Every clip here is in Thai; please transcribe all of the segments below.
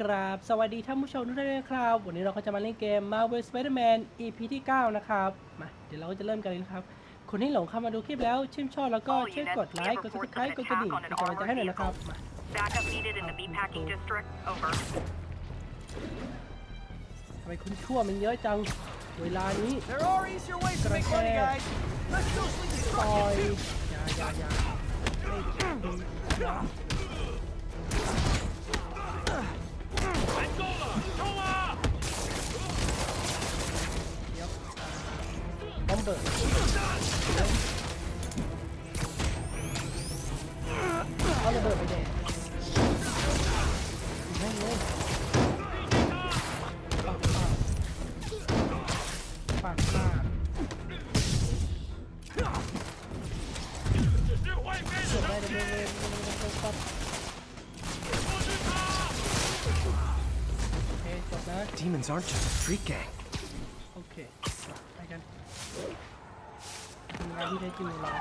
กราบสวัสดีท่านผู้ชมทุกท่านด้วยนะครับ วันนี้เราก็จะมาเล่นเกม Marvel Spider-Man EP ที่ 9 นะครับ มา เดี๋ยวเราก็จะเริ่มกันเลยนะครับ คนที่หลงเข้ามาดูคลิปแล้ว ชื่นชอบแล้วก็ช่วยกดไลค์ กด subscribe กดกระดิ่งเป็นกำลังใจให้หน่อยนะครับ มา Backup needed in the meatpacking district. Over. ทำไมคนชั่วมันเยอะจัง เวลานี้ There are easier ways to make money, guys. Let's socially ปล่อย destruction. อย่าอย่าอย่าไม่ดีอย่าเดี๋ยวบอมเบิร์เอาระ เบิดไปเด็แ Demons aren't just a street gang. Okay, I can. งานที่ได้จริงของเรา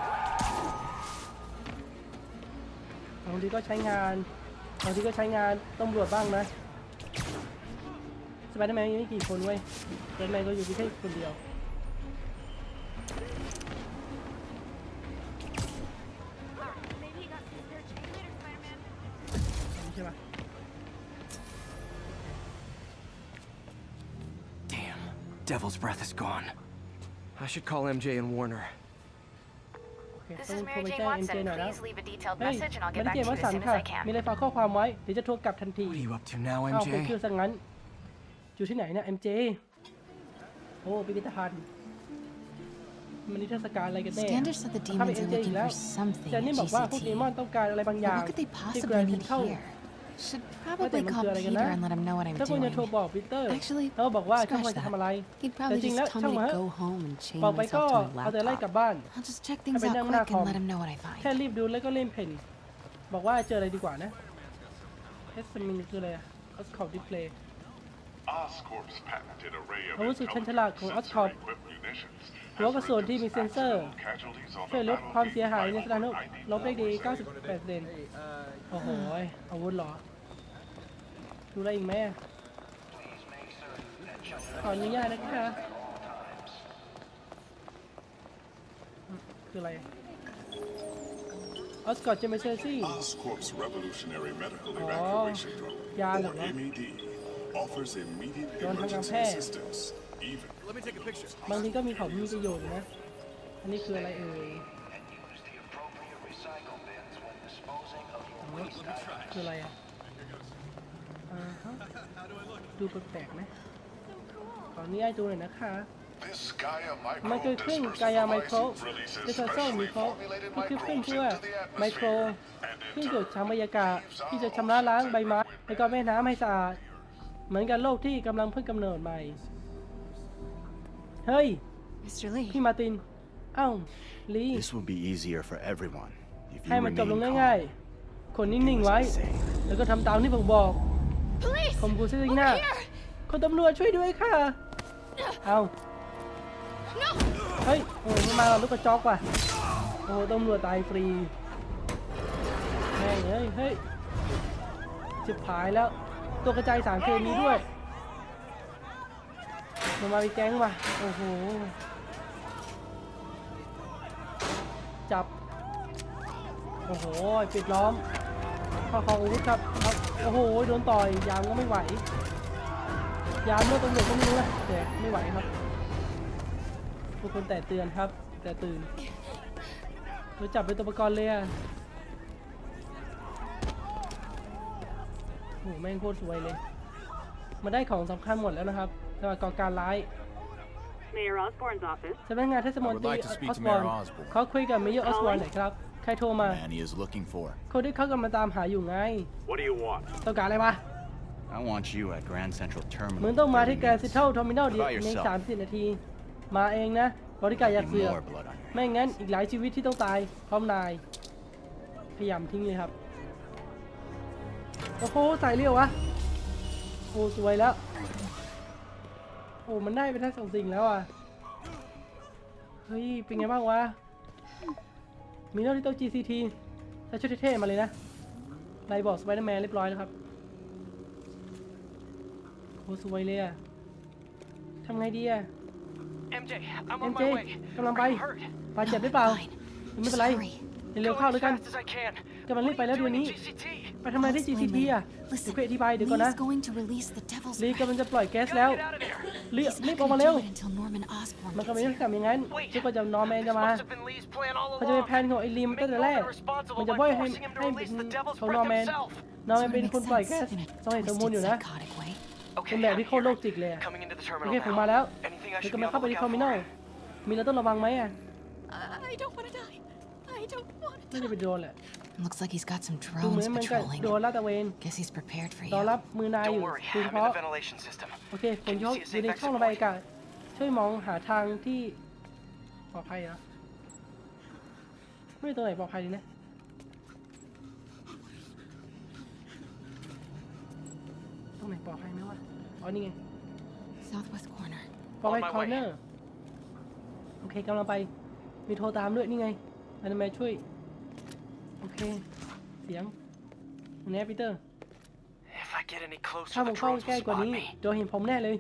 บางทีก็ใช้งานบางทีก็ใช้งานตำรวจบ้างนะสไปเดอร์แมนมีไม่กี่คนเว้ยสไปเดอร์แมนก็อยู่แค่คนเดียว Devil's breath is gone. I should call MJ and Warner. โอเค This ต้อง is โทร Mary ไป Jane แจ้ง MJ Watson. หน่อยแล้ว Please leave a detailed เฮ้ย message and I'll ไม่ get ได้ back เก to ม you ว่า as สัน soon ค่ะ as I can. มีอะไรฝากข้อความไว้ เดี๋ยวจะโทรกลับทันที What are you up to now, อ้าวผม MJ? คิวสังงั้น อยู่ที่ไหนเนี่ย MJ โอ้พิพิธภัณฑ์มันนิทรรศการอะไรกันแน่ Standard said the ถ้าเป็น demons are MJ อี looking กแล้ว for something แต่ at นี่บอกว่าพวก GCT. เดมอนต้องการอะไรบางอย่าง But what could they ที่ possibly แกรนด์เซ็ need นทรัล here? Should ว่าแต่ probably มัน call คืออะไรกัน Peter นะ and let him know what I'm ถ้าคุณจะ doing. โทรบอกปีเตอร์ Actually, แล้วบอกว่าช่าง scratch มันจะทำอะไร He'd แต่ probably จริงแล้ว just tell ช่าง me มัน to go home and chain บอกไปก็ myself to เอา a แต่ไล่กลับ laptop. บ้าน I'll just check things I've been out down quick that and let him know what I แค่ find. รีบดูแล้วก็เล่นเพนบอกว่าเจออะไรดีกว่านะเอสมินคืออะไรอะออสคอร์ดิเพลย์ Oscorp's patented array of อาวุธสุดชันฉลาดของ intelligent Oscorp sensor-equipped munitions หัวกระสุนที่มีเซ็นเซอร์ accidental casualties on ช่วย the ลดความ battlefield เสียหาย by ในสถาน over ลบได้ดี 90%. 98เปอร์เซ็นต์โอ้โหยอาวุธเหรอ ดูอะไรอีกไหมอะขออนุญาตนะคะอืมคืออะไรออสกอตเจมเซอร์ซี่ Oscorp's revolutionary medical Oh. evacuation drone, Yeah, I or know. MED, offers immediate Don't hang emergency up here. assistance, even Let me take a picture. บางทีก็มีของมีประโยชน์นะ อันนี้คืออะไรเอ่ยอ๋อคืออะไรอะอ่าฮะ ดูแปลกๆไหมขออนุญาตดูหน่อยนะคะ This Gaia มัน Micro เกิดขึ้น dispersal กายาไมโคร device releases ดิสโซมิ specially โคร formulated ที่คือขึ้น microbes เพื่อ into the ไมโคร atmosphere and ที่ in ดูด turn ทางบรรยากาศ leaves ที่จะ our ชำระล้าง oceans ใบไม้ liquid และก็แม่น้ำให้สะอาด เหมือนกับโลกที่กำลังเพิ่งกำเนิดใหม่ เฮ้ย Mr. Lee, พี่มาร์ติน เอ้า ลี This will be easier for everyone if you ให้มันจบลง remain ง่าย calm. ๆคนนิ่งๆไว้ แล้วก็ทำตามที่ผมบอก Police! ผมกูซิลิ Over น่า here! คนตำรวจช่วยด้วยค่ะ เอา No! เฮ้ย โอ้ยมันมากับลูกกระจอกว่ะ โอ้โหตำรวจตายฟรี แม่งเฮ้ย เฮ้ยจิบหายแล้ว ตัวกระจายสารเคมีด้วยมันมาเป็นแก๊งว่ะ โอ้โห จับ โอ้โห ปิดล้อม ข้อของอาวุธครับเอาโอ้โห โดนต่อย ยามก็ไม่ไหว ยามเลือดตำรวจก็ไม่รู้นะแต่ไม่ไหวครับ ทุกคนแต่เตือนครับ แต่ตื่นเราจับเป็นตัวประกรณ์เลยอะโหแม่งโคตรสวยเลย มาได้ของสำคัญหมดแล้วนะครับสำหรับก่อการร้าย Mayor Osborne's office. สำนักงานเทศมนตรี I would like to speak ออ to สบอร์น Mayor Osborne. เขาคุยกับเมเยอร์ออสบอร์นหน่อยครับใครโทรมา Man he is looking for. คนที่เขากำลังตามหาอยู่ไง What do you want? ต้องการอะไรวะ I want you at Grand Central Terminal. มึงต้องมา in ที่ 30 แกรนด์ minutes. ซิทัลทอมินอล What ดี about ใน yourself? 30 นาที มาเองนะ บริการอย่า Be เสือก more blood on your ไม่งั้นอีกหลายชีวิตที่ต้องตาย พร้อมนาย พยายามทิ้งเลยครับ โอ้โหใส่เรียววะ โอ้สวยแล้ว โอ้มันได้ไปทั้งสองสิ่งแล้วอะ เฮ้ย เป็นไงบ้างวะ มีโนริโต GCT ใส่ชุดเท่ๆมาเลยนะไลบอกสไปเดอร์แมนเรียบร้อยแล้วครับหสวยเลยอะทำไงดีอะ MJ, I'm เอ็ on มเจ my way. กำลังไป Are you hurt? บาดเจ็บหรือเปล่า Fine. ไม่เป็นไร Just hurry. เร็วๆเข้า Going ด้วย as กัน fast as I can. จะมันรีบไปแล้ว What เดี๋ยว are you นี้ doing in GCT? ไปทำอะไรที่ I'll explain GCT อะ later. เดี๋ยว Listen, กูอธิบายเดี๋ยวก่อนนะ Lee's going to release the devil's ลี breath. กำลังจะปล่อยแก๊ส Gotta แล้ว get out of there. รีบ He's รี not บออกมา gonna เร็ว do it until Norman Osborn มันก็ gets ไม่ได้ here. ทำอย่างนั้น Wait. ที่ก็จะนอนแมน This จะมา must have been Lee's plan all มันจะเป็น along. แผนของไอ้ลิม Make ตั้งแต่ Norman แรก responsible มันจะ by บ่อยให้ forcing him to ให้เป็น release the devil's ของนอ breath ร์แมน himself. นอร์แมน Sort of เป็น makes คนปล่อย sense แก๊ส in a ต้องเห็นสมมูล twisted อยู่นะ psychotic way. เป็น Okay, แบบ I'm ที่โคตร here. โรคจิตเลยอะ Coming into the โอ terminal เคผมมา now. แล้ว Anything I เดี๋ยว should กำ be ลัง on เข้า the ไปในเทอร์มินอ lookout ล for? มีอะไรต้องระวังไหมอะ I don't want to die. I don't want น่าจะไปโดนแหละ Looks like he's got some ดูเหมือ drones นมันก็ patrolling. โดนลาดตระเวน Guess he's prepared for รอ you. รับมือนายอยู่ Don't worry, โดย I'm เฉ in พาะ the ventilation system. โอเคผมยกอยู่ในช่องระบายอากาศช่วยมองหาทางที่ปลอดภัยเหรอไม่มีตรงไหนปลอดภัยดีนะ ตรงไหนปลอดภัยไหมวะ อ๋อ นี่ไง Southwest corner. ปลอดภัย On my คอร์เนอร์ โอเคกำลังไป มีโทรตามด้วย นี่ไงอันนั้นแมช่วยโอ เค เสียงแน่ปีเตอร์ If I get any ถ้า closer, ผ the มเข้า drones ใกล้ will กว่า spot นี้ me. โดนเห็นผมแน่เลย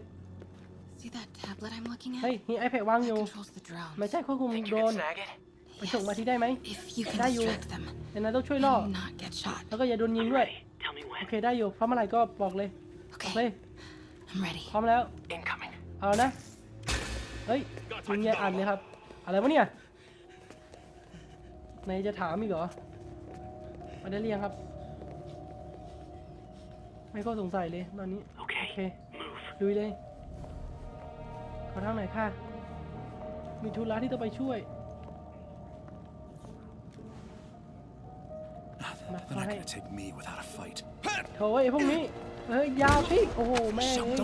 See that tablet I'm looking at? เฮ้ยมี iPad วางอยู่ That controls the drones. ไม่ใช่ควบคุม Think โด you รน can snag it? ไปส่งมาที่ได้ไหม If you can ได้อยู่ distract them แต่นายต้องช่วยล่อ and not get shot. แล้วก็อย่าโดนยิงด้วย Tell me โอ when. เคได้อยู่พร้อมเมื่อไหร่ก็บอกเลยบอกเลย Okay, I'm ready. พร้อมแล้ว Incoming. เอานะ เฮ้ยยิงแย่อันเลยครับ อะไรวะเนี่ยนายจะถามอีกเหรอ มาได้เรียงครับ ไม่ก็สงสัยเลยตอนนี้ โอ Okay, เค move. ลุยเลยขอทางไหนอยค่ะ มีธุระที่ต้องไปช่วยมา They're ขอ not ให้ gonna take me without a fight. โถ่ไอ้พวกนี้ เฮ้ยอยาพี่โอ้โห แม่งเอ้ย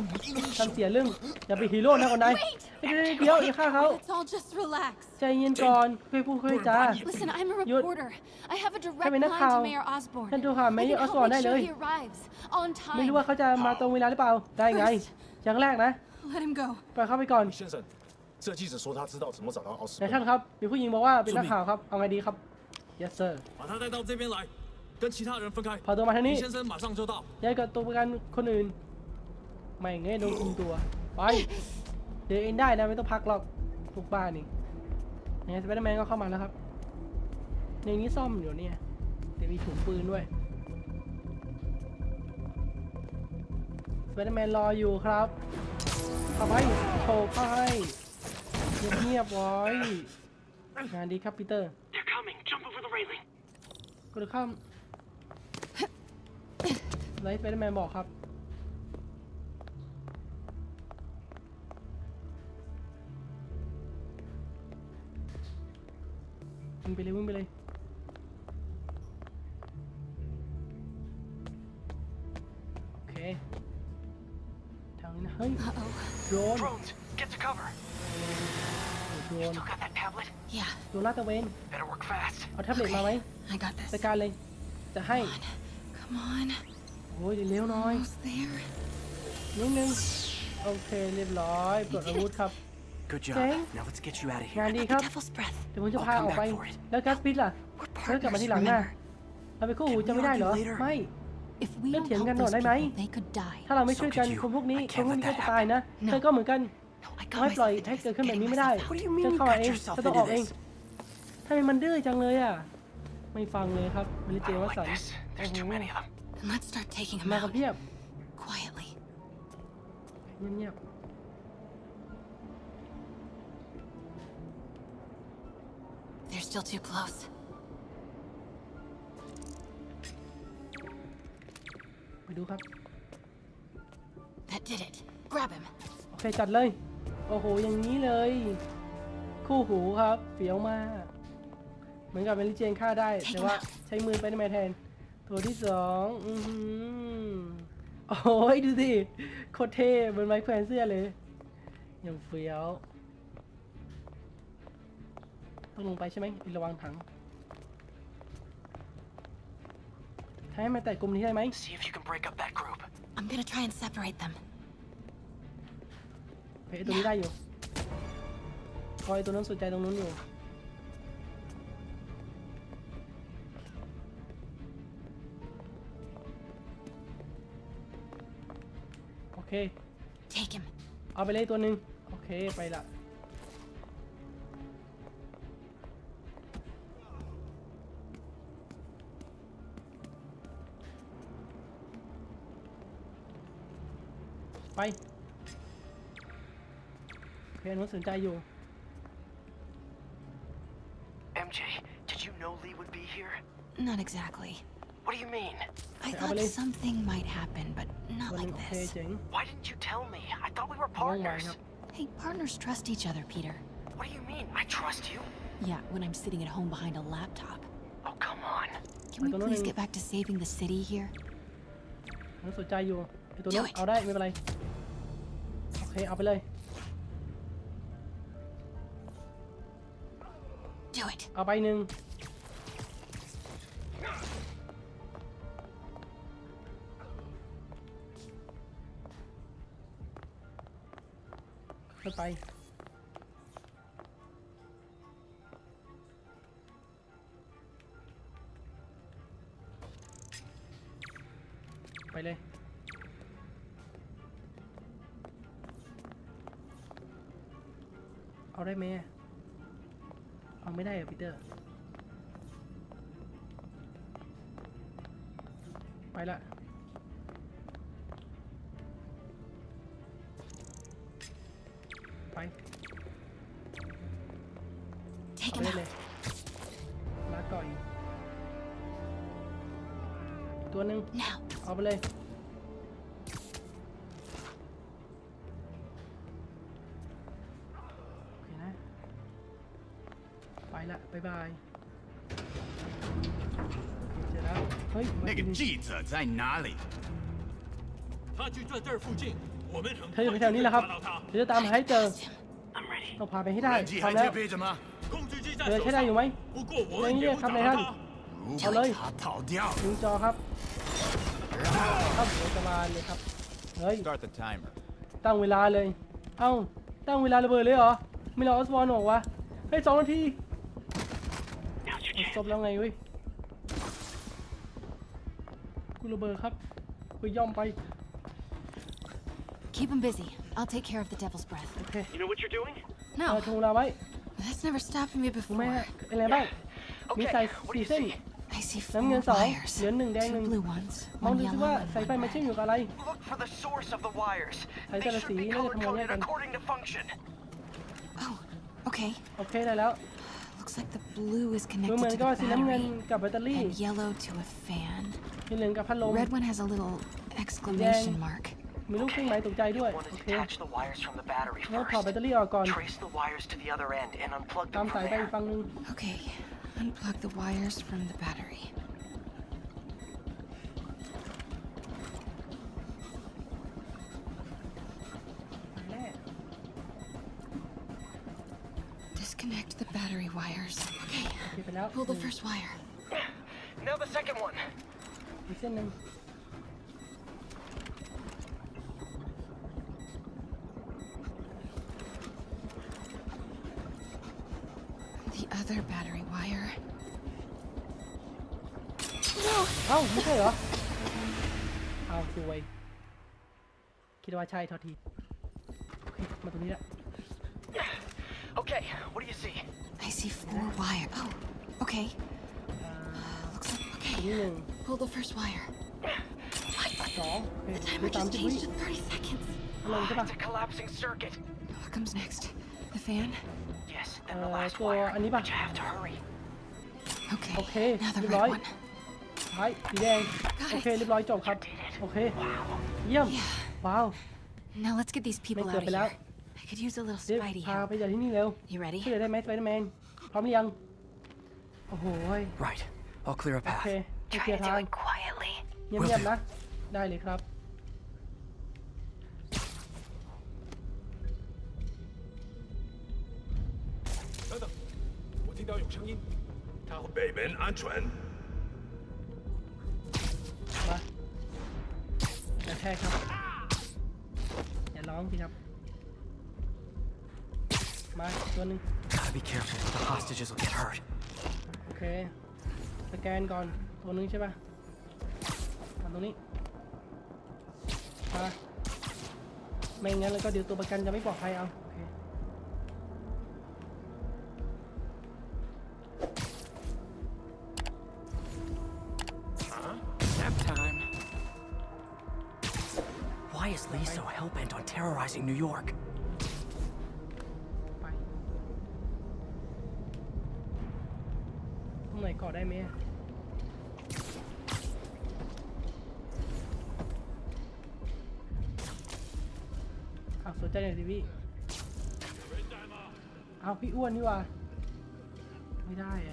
ทำเสียเรื่อง อย่าไปฮีโร่นะคนนายเดี๋ยวเดี๋ยวอย่าฆ่าเขา Let's all just relax. ใจเย็นก่อนค่อยพูดค่อยจา Listen, I'm a You're- reporter. I have a direct Kami line nakao. to Mayor Osborn. ฉันโทรหา I Mayor can help Osborn make ได้เล sure ย he arrives on ไม่รู้ time. ว่าเขาจะมาตรงเวลาหรือเปล่า ได้ไง อย่างแรกนะ Let him go. ปล่อยเข้าไปก่อน 先生，这记者说他知道怎么找到奥斯 แต่ 本 ท่านครับ มีผู้หญิงบอกว่าเป็นนักข่าวครับ เอาไงดีครับ yes sir 把他带到这边来， 跟其他人分开。 พาตัวมาทางนี้ 李先生马上就到。 ย้ายกับตัวประกันคนอื่น ไม่เงี้ยโดนคุมตัว ไป เดี๋ยวเองได้นะไม่ต้องพักหรอกทุกบ้านนี่ยังไงสไปเดอร์แมนก็เข้ามาแล้วครับ ในนี้ซ่อมอยู่เนี่ยเดี๋ยวมีถุงปืนด้วยสไปเดอร์แมนรออยู่ครับเข้าไปโชว์เข้าให้เงียบๆไว้งานดีครับปีเตอร์ They're coming. Jump over the railing. ก็เลยข้าม ไลฟ์สไปเดอร์แมนบอกครับ วิ่งไปเลยวิ่งไปเลย โอเค ทางนี้นะเฮ้ย Uh-oh. โดรน Drones, get to cover. โดรน Still got that tablet? Yeah, โดรนลาดตระเวน Better work fast. เอาแท็บเล็ตมาไหม I got this. จัดการเลย จะให้ Come on. โอ้ยเร็วๆหน่อย Almost there. นิดนึงโอเคเรียบร้อยปลดอาวุธครับ Good job. Okay. Now let's get you out of งาน here. ดี At ครับ the devil's breath. เดี๋ยวผมจะ I'll พา come ออกไป back for it. แล้วกัสปิดล่ะ We're แล้วกลับมา partners, ที่หลังนะ remember? เราไปคู่หูจะไม่ได้เหรอ Can we argue later? ไม่ If we Let's don't hear help กันหน่อย those ได้ไหม people, they could die. ถ้าเราไม่ So ช่วยกัน did you. คนพวกนี้ I ค can't นพวก let นี้ก็ that จะตายนะ No. เธอก็เหมือนกัน No, I เขา got ให้ปล่อย myself ให้ into เกิด this, ขึ้นแบบนี้ getting ไม่ได้ myself out. What do you mean ฉัน you เข้า got เอง yourself ฉันต้องอ into อกเอง this? ทำไมมันดื้อจังเลยอะ ไม่ฟังเลยครับมิลิ I เจ don't วั like สัน this. There's too many of them. Then let's start taking them มากัน out เพียบ quietly. เงียบ They're still too close. ๆไปดูครับ That did it. Grab him. โอเคจัดเลย โอ้โห อย่างนี้เลย คู่หูครับเฟี้ยวมาก เหมือนกับเมลิเจนฆ่าได้ แต่ว่าใช้มือไปในแมนแทน ตัวที่สองอือหือโอ้ยดูสิโคตรเท่เหมือนไม้แขวนเสื้อเลยอย่างเฟี้ยวต้องลงไปใช่ไหมระวังถังให้มาแตะกลุ่มนี้ได้ไหม See if you can break up that group. I'm gonna try and separate them. เฮ้ยตัวนี้ได้อยู่ คอยตัวนั้นสนใจตรงนู้นอยู่ เค Take him. เอาไปเลยตัวหนึ่งโอเคไปละไปเพนผมสนใจอยู่ MJ, did you know Lee would be here? Not exactly. What do you mean? I Okay, thought Amelie. something might happen, but not ตัวหนึ่ง like โอเค this. เจ๋ง Why didn't you tell me? I thought we were ว่องไว partners. ครับ Hey, partners trust each other, Peter. What do you mean? I trust you. Yeah, when I'm sitting at home behind a laptop. Oh, come on. Can we don't know please any- get back to saving the city here? ผมสนใจอยู่ไอตัวนั้น Do it เอาได้ไม่เป็นไร โอเค เอาไปเลย Do it. เอาไปหนึ่ง ไป ไปเลย เอาได้ไหมเอาไม่ได้เหรอปีเตอร์ ไปละ ไป Take เอา him ได้เลย out. ลาก่อย ตัวหนึ่ง Now. เอาไปเลย โอเคนะ ไปละ บ๊ายบายโอเคเจอแล้ว เฮ้ยมา 那个 กิน 记者在哪里？他就在这儿附近，我们很 เธออยู่แถวนี้แหละครับเธอจะตามหาให้เจอต้องพาไปให้ได้ทำแล้วเธอใช้ได้อยู่ไหมเรื่องนี้ครับนยท่านเอาเลยยิงจอครับครับเดี๋ยวจะมาเลยครับเฮ้ยตั้งเวลาเลย เอ้าตั้งเวลาระเบิดเลยเหรอไม่รอออสบอลนออกวะให้สองนาทีจบแล้วไงเว้ยกูระเบิดครับกูย่อมไป Keep him busy. I'll take care of the devil's breath. โอเค You know what you're doing? เออ No, ทงเวลาไว้ that's never stopped me ถูกไหม before. ฮะอะไรบ้าง มีสาย Okay, what do สี่ you เส้น see? I see น้ำเงิ four นสอง wires. เหลืองหนึ่งแดงหนึ่ง Two blue ones, มอง one ดูซิ yellow ว่า and สายไฟ one มันเชื่อม red. อยู่กับอะไร Look for the source of the wires. Thấy They ra là should be xí, nó là color thằng coded con. according to function. Oh, okay. โอเคได้แล้ว Looks like the blue is ดูเหมื connected อน to กับ the ว่าสีน้ำเงิน battery, กับแบตเตอรี่ and yellow to a fan. สีเหลืองกับพัดลม Red one has a little exclamation mark. มีลูกเครื่องหมายตกใจด้วย You want โอ to เค detach the wires from the battery แล้วถอดแบตเตอ first. รี่ออกก่อน Trace the wires to the other end and unplug ตาม them สาย from ไปอีก there. ฝั่งหนึง Okay, unplug the wires from the battery. แน่ Disconnect the battery wires. Okay, โอเคไปแล้ว pull the first wire. Now the second one. อีกเส้นหนึ่ง ดว่าใช่เท่าทีโอเคมาตรงนี้ละ Okay, what do you see? I see four wire. Oh, okay. อ่า Looks like ตรง okay. นี้หนึ่ง Pull the first wire. สองโอเค The ดู timer ตาม just ที่วิ changed to 30 seconds. ลงใช่ปะ It's a collapsing circuit. What comes next? The fan? Yes, then the Uh, last so, wire. ano ba? But you have to hurry. Okay. Okay, Now the good red boy. one. ท้ายสีแดง Got โอ it. เค เรียบร้อยจบครับ โอเค เยี่ยม Yeah. Wow. Now let's get these people out of here. I could use a little Spidey help. You ready? ช่วยได้ไหมสไปเดอร์แมนพร้อมหรือยังโอ้โห Right. I'll clear a path. Okay. Try to do it quietly. เงียบๆนะได้เลยครับ Okay, come on. รับอย่าร้องสิครับ มาตัวหนึ่ง Gotta be careful. The hostages will get hurt. โอเค สแกนก่อนตัวหนึงใช่ปะมาตรงนี้ มา ไม่งั้นแล้วก็เดี๋ยวตัวประกันจะไม่ปลอดภัยเอา โอเค on terrorizing New York? ไปตรงไหนก่อได้ไหมอ้าวสนใจหน่อยสิพี่อ้าวพี่อ้วนนี่ว่า ไม่ได้อะ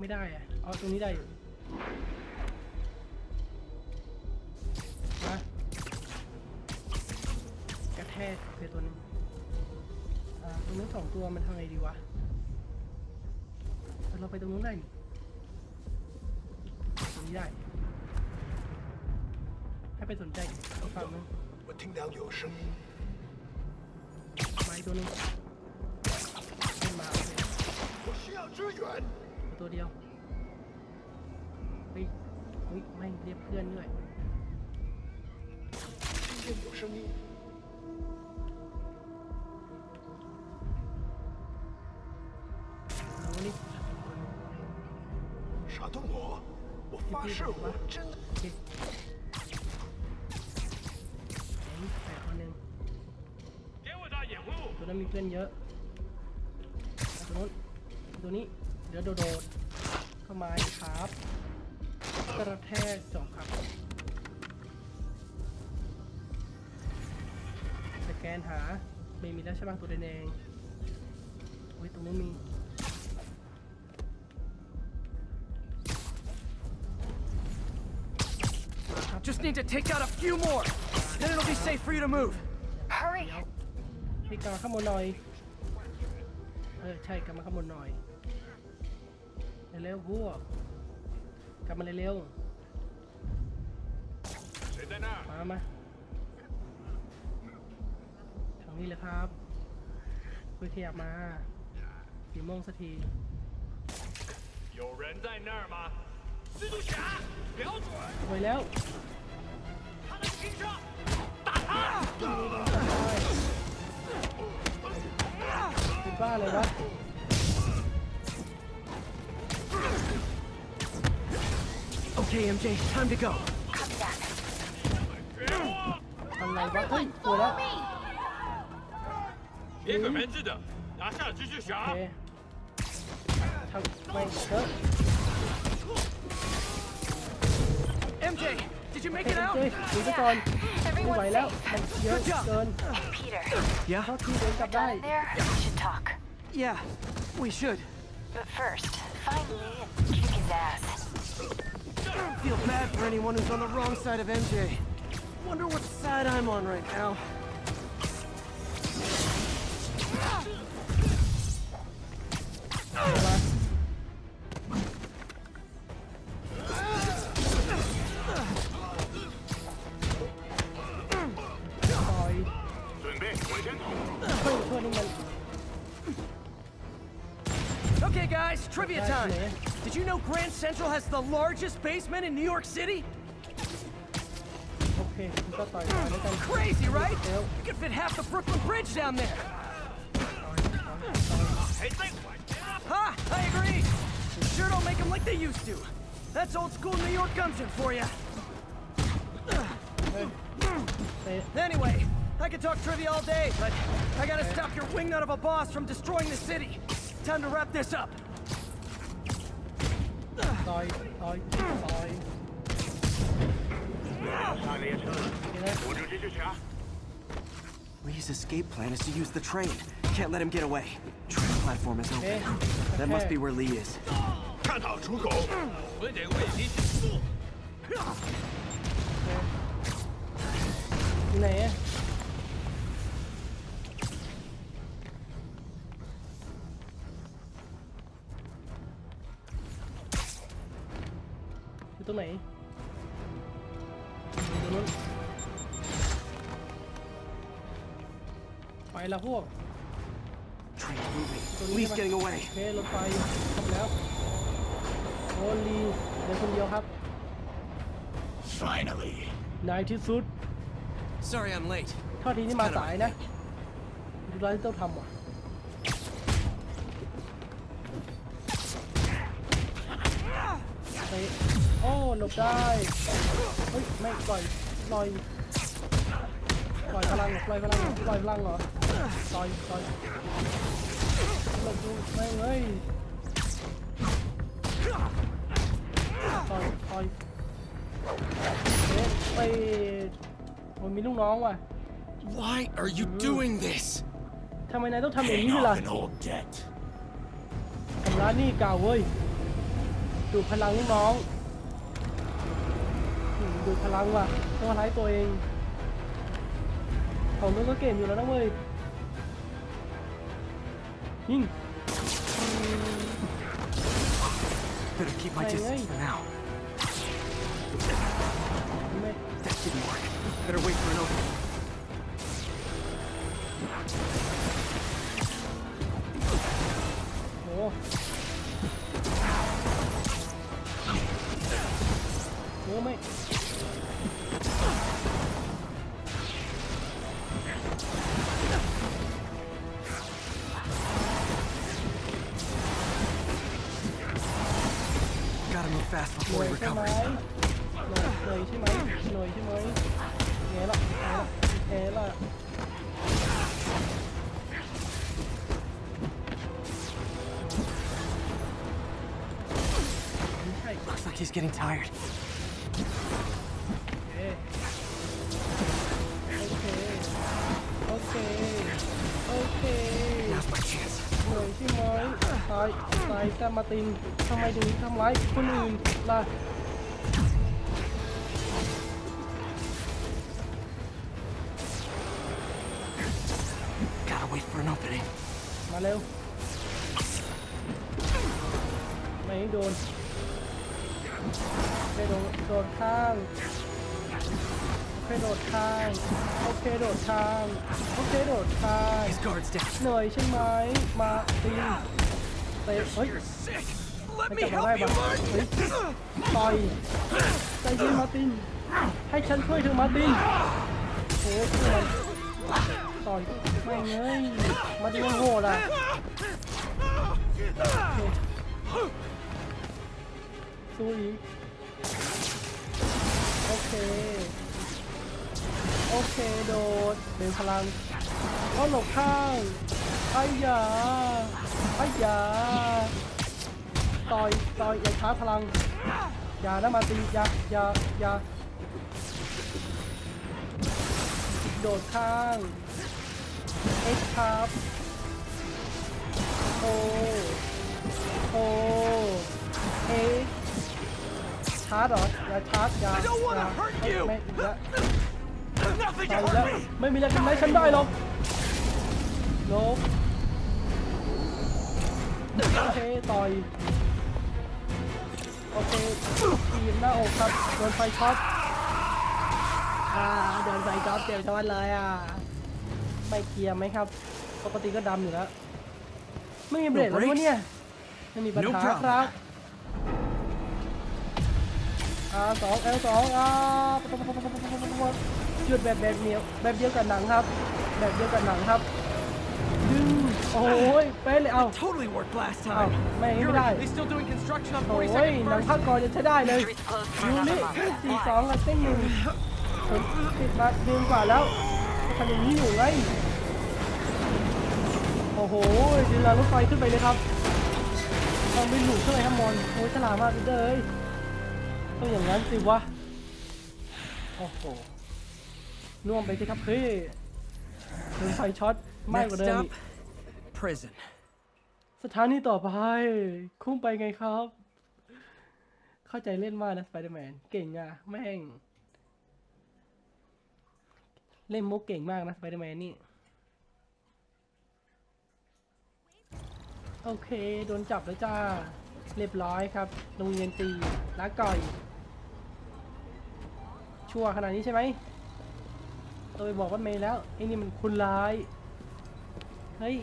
ไม่ได้อะเอาตรงนี้ได้อยู่มากระแทกเพลตัวหนึงอ่าตรงนู้นสองตัวมันทำไงดีวะแต่เราไปตรงนู้นได้นี่ตรงนี้ได้ ให้ไปสนใจอีกฝั่งนึง 我听到有声音， มาอีกตัวหนึงขึ้นมาโอเค 我需要支援。 ตัวเดียวเฮ้ยเฮ้ยไม่งเรียกเพื่อนด้วย 听见有声音， โอ้นี่ 傻动我！我发誓，我真的 โอเคเฮ้ยแปดคนหนึ่ง 给我打掩护！ ตัวนั้นมีเพื่อนเยอะเอาตัวนู้นตัวนี้ เดี๋ยวโดดๆเข้ามาอีกครับกระแทกจอบครับ สแกนหา ไม่มีแล้วใช่ป่ะตัวแดงๆโอ้ยตรงนู้นมี Just need to take out a few more. Then it'll be safe for you to move. Hurry! พี่กลับมาข้างบนหน่อย เออ ใช่กลับมาข้างบนหน่อย เร็วๆพวก กลับมาเร็ว 谁在那儿？ ๆ มามาทางนี้เลยครับคุยขยับมาสีโมงสักที 有人在那儿吗？蜘蛛侠，瞄准 ไว้แล้ว 他的停车，打他！ เป็นบ้าเลยวะ Okay, MJ, time to go. Copy that. ทำไรวะ เฮ้ยตัวแล้ว 别管人质的，拿下蜘蛛 โอ 侠 เค。ทำไม่เถอะ MJ, did you โอ make เค it เฮ้ย out? หนีไปก่อนไม่ไหว Everyone's แล้ว safe. มันเยอะเกิน Hey, Peter. เท่าที่เดินกลับได้ Down there, we should talk. Yeah, we should. But first, find Lee and kick his ass. Feel bad for anyone who's on the wrong side of MJ. Wonder what side I'm on right now. เ know Grand Central has the largest basement in New York City? Okay, I'm crazy, right? You could fit half the Brooklyn Bridge down there. Ha! Huh, I agree! Sure don't make them like they used to. That's old school New York gumption for you. Anyway, I could talk trivia all day, but I gotta stop your wingnut of a boss from destroying the city. Time to wrap this up. Lee's escape plan is to use the train. Can't let him get away. Train platform is open. Okay. That must be where Lee is. Okay. รงไหนอยู่ตรงนู้นไปละพวก Train moving. Lee's Lee's getting away. โอเครถไฟทำแล้วโอ้ลีเดินคนเดียวครับ Finally. นายที่สุด Sorry I'm late. เท่าทีนี่มาสายนะดูร้านที่ต้องทำว่ะ หลบได้ เฮ้ย ไม่ปล่อยปล่อยปล่อยพลังปล่อยพลังปล่อยพลังเหรอปล่อยปล่อยหลบดูไม่เฮ้ยปล่อยปล่อยเอ๊ะไปมันมีลูกน้องว่ะ Why are you doing this? ทำไมนายต้องทำอย่างนี้ Paying ด้วยล่ะ off an old debt. ทำร้านหนี่เก่าเว้ย ดูดพลังลูกน้องอืม ดูดพลังว่ะต้องมาไล่ตัวเองของนู้นก็เก่งอยู่แล้วนะเว้ยยิง Better keep my Hey, distance hey. for now. ไม่ That didn't work. Better wait for an opening. Gotta move fast หน่ว before ย he ใช่ไหม recovers. หน่วยหน่วยใช่ไหมหน่วยใช่ไหมไงล่ะไงล่ะไงล่ะไม่ใช่ Looks like he's getting tired. โอเค โอเค โอเค Now's my chance. หน่วยใช่ไหม ตายตายแต่มาร์ตินทำไมถึงทำร้ายคนอื่นล่ะ Gotta wait for an opening. มาเร็ว ไม่ให้โดนโอเคโดนโดดข้างโอเคโดดข้างโอเคโดดข้างโอเคโดดข้าง His guard's down. เหนื่อยใช่ไหมมาตี เตะเฮ้ย sick. ไม่จับมาได้ปะเฮ้ยต่อยใจเย็นมาร์ติน ให้ฉันช่วยเธอมาร์ตินโอ้ยช่วยมันต่อยไม่เงยมาร์ตินมันโหดอะโอเคสู้อีกโอเค โอเคโดดเดินพลังเขาหลบข้างไอ้ยาไอ้ยาต่อยต่อยอย่าช้าพลัง อย่านะมาตีอย่าอย่าอย่าโดดข้างเอ็กครับโอโอเอ็กชาร์จเหรออย่าชาร์จอย่า I don't wanna อย่า hurt ไม่ you ไม่อย่า Nothing ไป can แล้ว hurt me. ไม่มีอะไรทำร้ายฉันได้หรอกโลบ โอเคต่อย โอเคทีมหน้าอกครับโดนไฟช็อตอ่าโดนไฟช็อตเจ็บช็อตเลยอะไม่เคลียร์ไหมครับ ปกติก็ดำอยู่แล้ว ไม่มีเบรกแล้ววะเนี่ยไม่มีปัญ No หา problem. ครับอ่าสองเอลสองอ่าหยุดแบบแบบเดียวแบบเดียวกับหนังครับ แบบเดียวกับหนังครับดึง โอ้ยเป๊ะเลยเอ้า Totally worked last เอ้า time. ไม่ไม่ Yuri, ได้ they still doing construction on โอ้ย 42nd หนัง First? ภาคก่อนยังใช้ได้เลย Streets closed for ยู another นี่ month. สี่สองกับเส้นหนึ่งผมติดมาเดือนกว่าแล้วทำอย่างนี้อยู่ไงโอ้โหเดินรางรถไฟขึ้นไปเลยครับต้องไปหลุดขึ้นไปข้างบนโอ้ยฉลาดมากเลยต้องอย่างนั้นสิวะโอ้โหน่วมไปสิครับพี่โดนไฟช็อตมากก Next ว่าเดิม stop, อีก prison. สถานีต่อไป คุ้มไปไงครับ เข้าใจเล่นมากนะสไปเดอร์แมน เก่งอะแม่ง เล่นมุกเก่งมากนะสไปเดอร์แมนนี่ โอเค โดนจับแล้วจ้า เรียบร้อยครับ โรงเรียนตีลาก่อย ชั่วขนาดนี้ใช่ไหมตัวไปบอกว่าเมย์แล้วไอ้นี่มันคุณร้าย เฮ้ย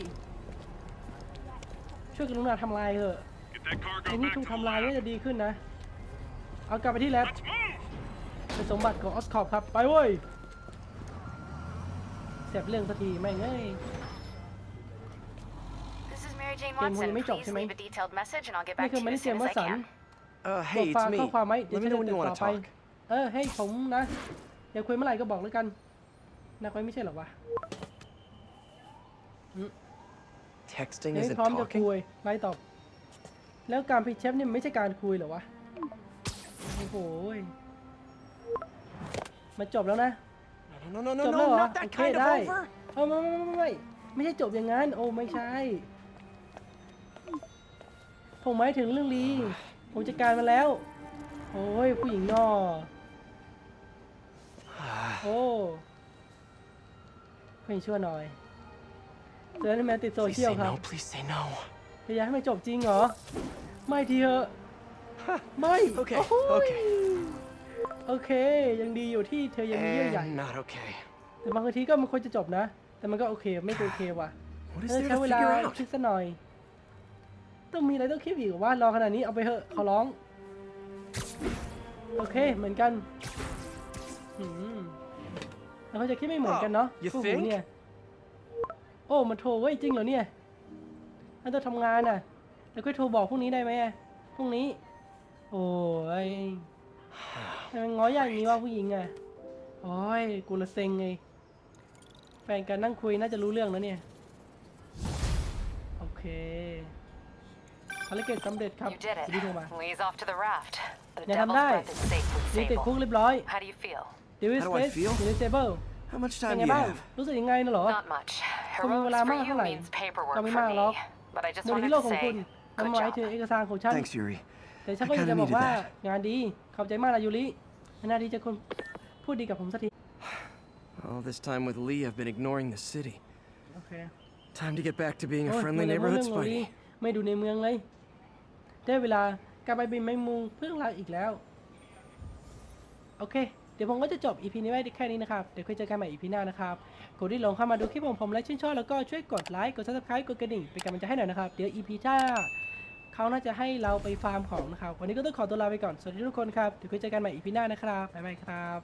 ช่วยกรุณาทำลายเถอะ Get that cargo ไอ้นี่ back ถูก to ทำลาย lab. น่าจะดีขึ้นนะ เอากลับไปที่แลบ Let's move. เป็นสมบัติของออสคอปครับ ไปเว้ยเสียบเรื่องสักทีไม่งเอ้ย This is Mary Jane Game Watson. will you make Please up, leave a detailed message and I'll get นี่ back คื to อ you ไม่ได้ as เสีย soon ง as ว่า I สัน can. Uh, บ hey, อกฟั it's ง me. ข้อความไหมเดี๋ยว Let me จะ know when ติ you ด want ต่อ to ไป talk. เออ เฮ้ย ผมนะอยากคุยเมื่อไหร่ก็บอกแล้วกันนักไว้ไม่ใช่เหรอวะ Texting ยังไม่ isn't พร้อมจะ talking. คุยไล่ตอบ แล้วการพิชเชฟนี่มันไม่ใช่การคุยเหรอวะ โอ้โหยมันจบแล้วนะ No, no, no, จ no, บแล้วเหร no, อ not โอ that เค kind of ได้ over. เออไม่ไม่ไม่ไม่ไม่ใช่จบอย่างนั้น โอ้ไม่ใช่ ผมหมายถึงเรื่องลีผมจัดการมาแล้ว โอ้ยผู้หญิงนอโอ้ผู้หญิงชั่วหน่อย เจอในแมนติดโซ Please เชียล say ครับ no, please say no. จะอยากให้มันจบจริงเหรอ ไม่ทีเถอะ ไม่โอเคโโหโอเคโอเค ยังดีอยู่ที่เธอยังมีเยื่อใหญ่ And not okay. แต่บางทีก็มันควรจะจบนะ แต่มันก็โอเค ไม่โอเคว่ะ What เอ is อ there ใช้ to เวลา figure out? คิดสักหน่อย ต้องมีอะไรต้องคิดอีกเหรอว่ารอขนาดนี้เอาไปเถอะขอร้อง โอเค เหมือนกันอืมแล้วเขาจะคิดไม่เหมือนกันเนาะ Oh, you พวกหู think? เนี่ย โอ้มันโทรเว้ยจริงเหรอเนี่ยถ้าจะทำงานน่ะ แล้วก็โทรบอกพรุ่งนี้ได้ไหมอะพรุ่งนี้ โอ้ยทำไมง้ออย่างนี้วะผู้หญิงอะโอ้ยกูละเซ็งไงแฟนกันนั่งคุยน่าจะรู้เรื่องแล้วเนี่ย โอเคภารกิจสำเร็จครับ You did ที่โทรมา it. Lee's off to the raft. The Yeah, devil's I'm breath is safe นี่ with ติดคุก Sable. เรียบร้อย How do you feel? ดิวิส How do เฟ I ส feel? ยูนิเซเบิล How much เป็น time ไง do you บ้าง have? รู้สึกยังไงนะเหรอ Not much. Không Heroics wala for mang you hlay. means paperwork Không for mang me. lắm. But I just โดย wanted ที่โลก to ของคุณ say มัน good หมายถึง job. เอกสารของฉัน Thanks, Yuri. แต่ฉัน I ก็อยาก kinda จะบอก needed ว่า that. งานดี ขอบใจมากนะยูรินานๆทีจะคุณพูดดีกับผมสักที All this time with Lee, I've been ignoring the city. โอเค Time to get back to being a โอ้ย friendly ไม่ได้พูด neighborhood เรื่องโรลี่ Spidey. ไม่ดูในเมืองเลย ได้เวลากลับไปบินไม่มุงเพื่อนรักอีกแล้ว โอเคเดี๋ยวผมก็จะจบ EP นี้ไว้แค่นี้นะครับ เดี๋ยวค่อยเจอกันใหม่ EP หน้านะครับกดที่ลงเข้ามาดูคลิปผมผมและชื่นชอบแล้วก็ช่วยกดไลค์กด subscribe กดกระดิ่งเป็นกำลังใจให้หน่อยนะครับ เดี๋ยว EP หน้าเขาน่าจะให้เราไปฟาร์มของนะครับ วันนี้ก็ต้องขอตัวลาไปก่อน สวัสดีทุกคนครับ เดี๋ยวค่อยเจอกันใหม่ EP หน้านะครับบ๊ายบายครับ